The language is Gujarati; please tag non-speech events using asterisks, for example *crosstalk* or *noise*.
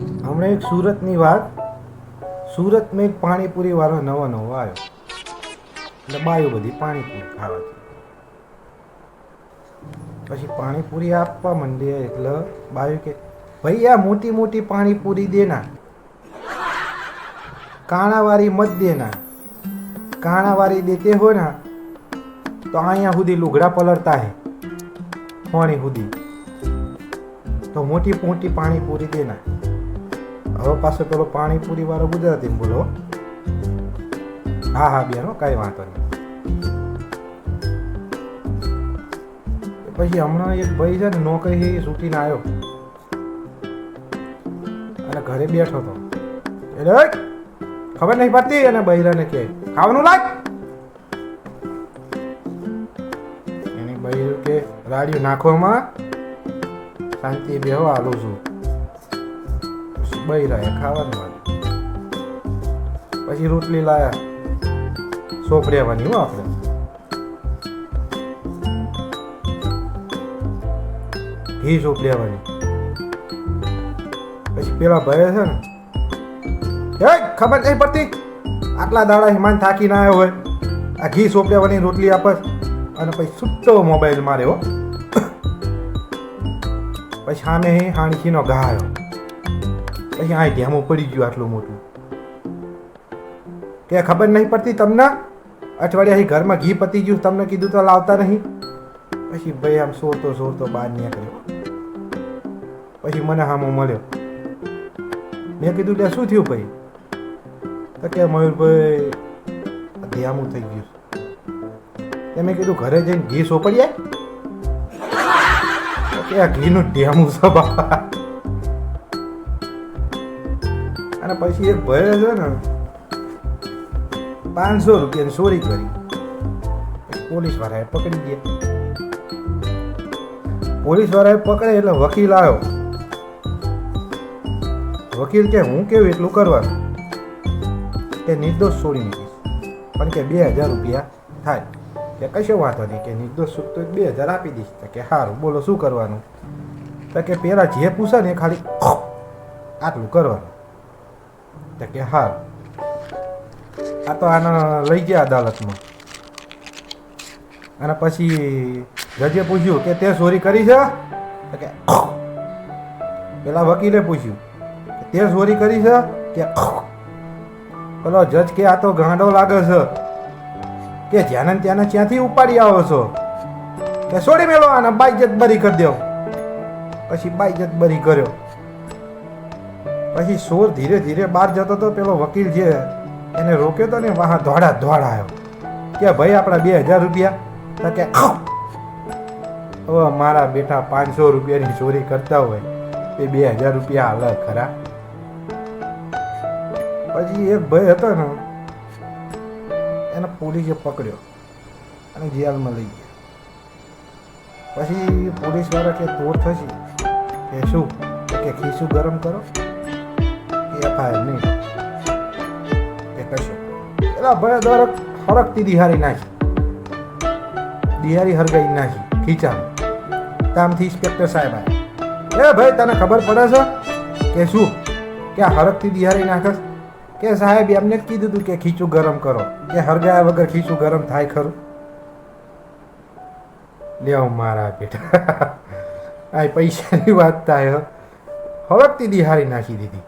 હમણાં એક સુરતની વાત. સુરતમાં એક પાણીપુરી વાળો નવો નવો આવ્યો. એટલે બાયો બધી પાણીપુરી ખાવાથી. પછી પાણીપુરી આપવા માંડી એટલે બાયો કે, ભાઈ, આ મોટી મોટી પાણીપુરી દેના કાણાવાળી મત દેના કાણાવાળી દેતે હો ના, તો અહીંયા સુધી લુગડા પલળતા હે. પાણી સુધી. તો મોટી મોટી પાણીપુરી દેના હવે પાછો પેલો પાણીપુરી વાળો ગુજરાતીમાં બોલો. હા હા, બેનો કાંઈ વાંધો નહીં. પછી હમણાં એક ભાઈ છે ને નોકરી છૂટીને આવ્યો અને ઘરે બેઠો હતો. એટલે ખબર નહીં પડતી? અને બૈરાને કે ખાવાનું લાગ. એની બૈરું કે, રાડિયું નાખવામાં શાંતિ બેહો આલું છું. બૈરાએ ખાવાનું આપ્યું પછી રોટલી લાયા. સોપડ્યાવાની હો આપણે. ઘી સોપડ્યાવાની પછી પેલા ભય છે ને. એ ખબર નહીં પડતી. આટલા દાડા હિમાન થાકી ના આવ્યો હોય. આ ઘી સોપડ્યાવાની રોટલી આપસ અને પછી સુટ્ટો મોબાઈલ માર્યો. પછી સામે હાણખીનો ઘા આવ્યો. પછી આ ધ્યામો પડી ગયું આટલું મોટું. કે ખબર નહીં પડતી તમને? અઠવાડિયા અહીં ઘરમાં ઘી પતી ગયું, તમને કીધું તો લાવતા નહીં? પછી ભાઈ આમ સોરતો સોરતો બહાર નીકળ્યો. પછી મને હામો મળ્યો. મેં કીધું લે, શું થયું ભાઈ? તો કે મયુરભાઈ ધ્યામું થઈ ગયું મેં કીધું, ઘરે જઈને ઘી સોપડીએ કે આ ઘીનું ડેમું છે અને પછી એક ભય છે ને પાંચસો રૂપિયાની ચોરી કરી. પોલીસ વાળાએ પકડી ગયા. પોલીસ વાળાએ પકડે એટલે વકીલ આવ્યો. વકીલ કે હું કેવું એટલું કરવાનું? કે નિર્દોષ છોડી મૂકીશ પણ કે બે હજાર રૂપિયા થાય. કે કશો વાંધો નહીં, કે નિર્દોષ તો બે હજાર આપી દઈશ. કે સારું બોલો શું કરવાનું? તો કે પહેલાં જે પૂછે ને એ ખાલી આટલું કરવાનું. તો કે હા. આ તો આને લઈ ગયા અદાલતમાં. અને પછી જજે પૂછ્યું કે તે ચોરી કરી છે? તો કે પેલા વકીલે પૂછ્યું કે તે ચોરી કરી છે? કે પેલો જજ કે આ તો ગાંડો લાગે છે. કે જ્યાં ત્યાંને ત્યાંથી ઉપાડી આવો છો? કે છોડી મેલો આને બાઈજત બરી કરી દેવ પછી બાઈજત બરી કર્યો. પછી સોર ધીરે ધીરે બહાર જતો તો પેલો વકીલ જે એને રોક્યો તો ને વાહ દોડા દોડા આવ્યો. કે ભાઈ આપણા બે હજાર રૂપિયા? તો કે હવે મારા બેટા પાંચસો રૂપિયાની ચોરી કરતા હોય એ બે હજાર રૂપિયા હાલે ખરા. પછી એક ભાઈ હતો ને, એને પોલીસે પકડ્યો અને જેલમાં લઈ ગયા. પછી પોલીસવાળા કે, તોડ થશે. કે, શું? કે, ખીસું ગરમ કરો. એફઆઈઆર નહીં. કે કશું. એલા ભય દરક હરકતી દિહારી નાખી. દિહારી હરગાઈ નાખી ખીચા કામથી ઇન્સ્પેક્ટર સાહેબ આવ્યા. એ ભાઈ, તને ખબર પડે છે કે શું? કે હરકતી દિહારી નાખસ કે સાહેબ, એમને કીધું હતું કે ખીચું ગરમ કરો. કે હરગાયા વગર ખીચું ગરમ થાય ખરું? લેવ મારા બેટા *laughs* આ પૈસાની વાત થાય હરકતી દિહારી નાખી દીધી.